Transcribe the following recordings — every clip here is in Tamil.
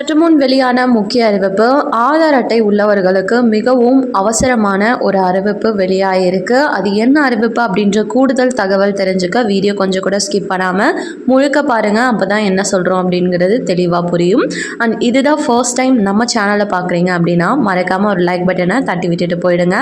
சற்று முன் வெளியான முக்கிய அறிவிப்பு ஆதார் அட்டை உள்ளவர்களுக்கு மிகவும் அவசரமான ஒரு அறிவிப்பு வெளியாகிருக்கு அது என்ன அறிவிப்பு அப்படின்ற கூடுதல் தகவல் தெரிஞ்சுக்க வீடியோ கொஞ்சம் கூட ஸ்கிப் பண்ணாமல் முழுக்க பாருங்கள் அப்போ தான் என்ன சொல்கிறோம் அப்படிங்கிறது தெளிவாக புரியும். அண்ட் இதுதான் ஃபர்ஸ்ட் டைம் நம்ம சேனலை பார்க்குறீங்க அப்படின்னா மறக்காமல் ஒரு லைக் பட்டனை தட்டி விட்டுட்டு போயிடுங்க.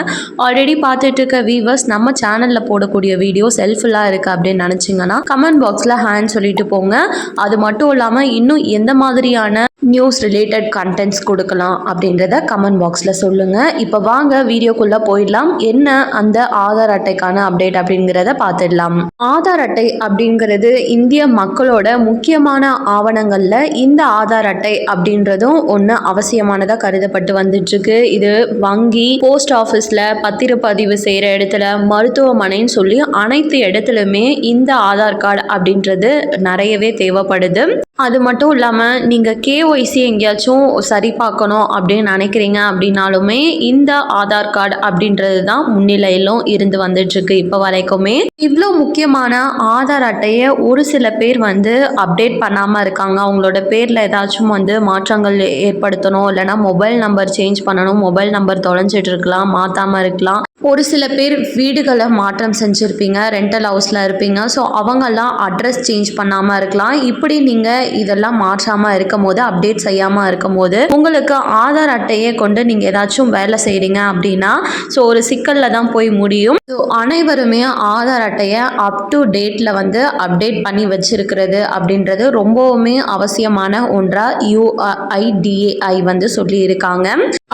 ஆல்ரெடி பார்த்துட்டு இருக்க வீவர்ஸ் நம்ம சேனலில் போடக்கூடிய வீடியோஸ் ஹெல்ப்ஃபுல்லாக இருக்குது அப்படின்னு நினச்சிங்கன்னா கமெண்ட் பாக்ஸில் ஹேண்ட் சொல்லிட்டு போங்க. அது மட்டும் இல்லாமல் இன்னும் எந்த மாதிரியான நியூஸ் ரிலேட்டட் கண்டென்ட்ஸ் கொடுக்கலாம் அப்படின்றத கமெண்ட் பாக்ஸில் சொல்லுங்கள் இப்போ வாங்க வீடியோக்குள்ளே போயிடலாம். என்ன அந்த ஆதார் அட்டைக்கான அப்டேட் அப்படிங்கிறத பார்த்துடலாம். ஆதார் அட்டை அப்படிங்கிறது இந்திய மக்களோட முக்கியமான ஆவணங்களில் இந்த ஆதார் அட்டை அப்படின்றதும் ஒன்று அவசியமானதாக கருதப்பட்டு வந்துட்டுருக்கு. இது வங்கி போஸ்ட் ஆஃபீஸில் பத்திரப்பதிவு செய்கிற இடத்துல மருத்துவமனைன்னு சொல்லி அனைத்து இடத்துலையுமே இந்த ஆதார் கார்டு அப்படின்றது நிறையவே தேவைப்படுது. அது மட்டும் இல்லாமல் நீங்கள் கேஒய்சி எங்கேயாச்சும் சரி பார்க்கணும் அப்படின்னு நினைக்கிறீங்க அப்படின்னாலுமே இந்த ஆதார் கார்டு அப்படின்றது தான் முன்னிலையிலும் இருந்து வந்துட்டுருக்கு இப்போ வரைக்குமே. இவ்வளோ முக்கியமான ஆதார் அட்டையை ஒரு சில பேர் வந்து அப்டேட் பண்ணாமல் இருக்காங்க. அவங்களோட பேரில் ஏதாச்சும் வந்து மாற்றங்கள் ஏற்படுத்தணும். இல்லைனா மொபைல் நம்பர் சேஞ்ச் பண்ணணும். மொபைல் நம்பர் தொலைஞ்சிட்டு இருக்கலாம். மாற்றாமல் இருக்கலாம். ஒரு சில பேர் வீடுகளை மாற்றம் செஞ்சுருப்பீங்க ரெண்டல் ஹவுஸில் இருப்பீங்க. ஸோ அவங்கெல்லாம் அட்ரஸ் சேஞ்ச் பண்ணாமல் இருக்கலாம். இப்படி நீங்கள் இதெல்லாம் மாற்றாமல் இருக்கும் போது அப்டேட் செய்யாமல் இருக்கும் போது உங்களுக்கு ஆதார் அட்டையை கொண்டு நீங்கள் ஏதாச்சும் வேலை செய்கிறீங்க அப்படின்னா ஸோ ஒரு சிக்கலில் தான் போய் முடியும். ஸோ அனைவருமே ஆதார் அட்டையை அப் டு டேட்டில் வந்து அப்டேட் பண்ணி வச்சிருக்கிறது அப்படின்றது ரொம்பவுமே அவசியமான ஒன்றாக யூஐடிஏஐ வந்து சொல்லியிருக்காங்க.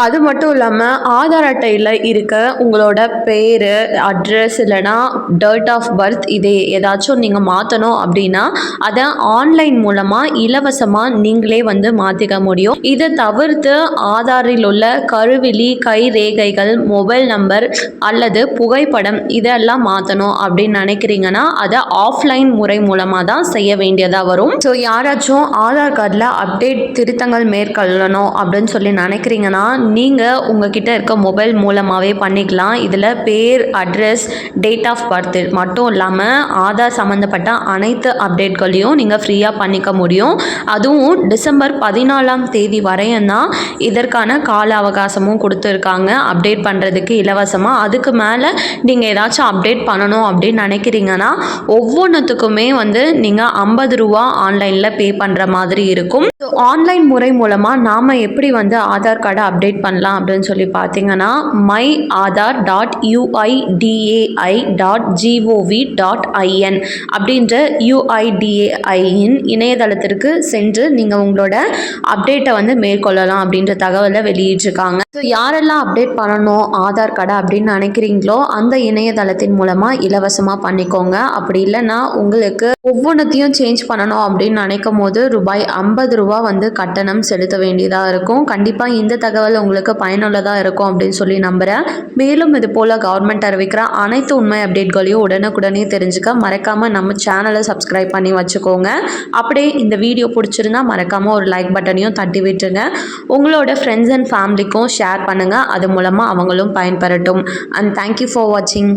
அது மட்டும் இல்லாமல் ஆதார் அட்டையில் இருக்க உங்களோட பேர் அட்ரஸ் இல்லைனா டேட் ஆஃப் பர்த் இது ஏதாச்சும் நீங்கள் மாற்றணும் அப்படின்னா அதை ஆன்லைன் மூலமாக இலவசமாக நீங்களே வந்து மாற்றிக்க முடியும். இதை தவிர்த்து ஆதாரில் உள்ள கருவிழி கை ரேகைகள் மொபைல் நம்பர் அல்லது புகைப்படம் இதெல்லாம் மாற்றணும் அப்படின்னு நினைக்கிறீங்கன்னா அதை ஆஃப்லைன் முறை மூலமாக தான் செய்ய வேண்டியதாக வரும். ஸோ யாராச்சும் ஆதார் கார்டில் அப்டேட் திருத்தங்கள் மேற்கொள்ளணும் அப்படின்னு சொல்லி நினைக்கிறீங்கன்னா நீங்கள் உங்ககிட்ட இருக்க மொபைல் மூலமாகவே பண்ணிக்கலாம். இதில் பேர் அட்ரஸ் டேட் ஆஃப் பர்த் மட்டும் இல்லாமல் ஆதார் சம்மந்தப்பட்ட அனைத்து அப்டேட்களையும் நீங்கள் ஃப்ரீயாக பண்ணிக்க முடியும். அதுவும் டிசம்பர் பதினாலாம் தேதி வரையும் தான் இதற்கான கால அவகாசமும் கொடுத்துருக்காங்க. அப்டேட் பண்ணுறதுக்கு இலவசமாக அதுக்கு மேலே நீங்கள் ஏதாச்சும் அப்டேட் பண்ணணும் அப்படின்னு நினைக்கிறீங்கன்னா ஒவ்வொன்றுத்துக்குமே வந்து நீங்கள் ஐம்பது ரூபா ஆன்லைனில் பே பண்ணுற மாதிரி இருக்கும். ஸோ ஆன்லைன் முறை மூலமாக நாம் எப்படி வந்து ஆதார் கார்டை அப்டேட் பண்ணலாம் அப்படின்னு சொல்லி பார்த்தீங்கன்னா my Aadhaar dot UIDAI dot GOV dot IN அப்படின்ற யூஐடிஏஐயின் இணையதளத்திற்கு சென்று நீங்கள் உங்களோட அப்டேட்டை வந்து மேற்கொள்ளலாம் அப்படின்ற தகவலை வெளியிட்டிருக்காங்க. ஸோ யாரெல்லாம் அப்டேட் பண்ணணும் ஆதார் கார்டை அப்படின்னு நினைக்கிறீங்களோ அந்த இணையதளத்தின் மூலமாக இலவசமாக பண்ணிக்கோங்க. அப்படி இல்லைன்னா உங்களுக்கு ஒவ்வொன்றத்தையும் சேஞ்ச் பண்ணணும் அப்படின்னு நினைக்கும் போது ரூபாய் ஐம்பது ரூபா வந்து கட்டணம் செலுத்த வேண்டியதாக இருக்கும். கண்டிப்பாக இந்த தகவல் உங்களுக்கு பயனுள்ளதாக இருக்கும் அப்படின்னு சொல்லி நம்புகிறேன் மேலும் இது போல் கவர்மெண்ட் அறிவிக்கிற அனைத்து உண்மை அப்டேட்களையும் உடனுக்குடனே தெரிஞ்சுக்க மறக்காமல் நம்ம சேனலை சப்ஸ்கிரைப் பண்ணி வச்சுக்கோங்க. அப்படியே இந்த வீடியோ பிடிச்சிருந்தா மறக்காமல் ஒரு லைக் பட்டனையும் தட்டி விட்டுருங்க. உங்களோட ஃப்ரெண்ட்ஸ் அண்ட் ஃபேமிலிக்கும் ஷேர் பண்ணுங்கள் அது மூலமாக அவங்களும் பயன்பெறட்டும். அண்ட் தேங்க்யூ ஃபார் வாட்சிங்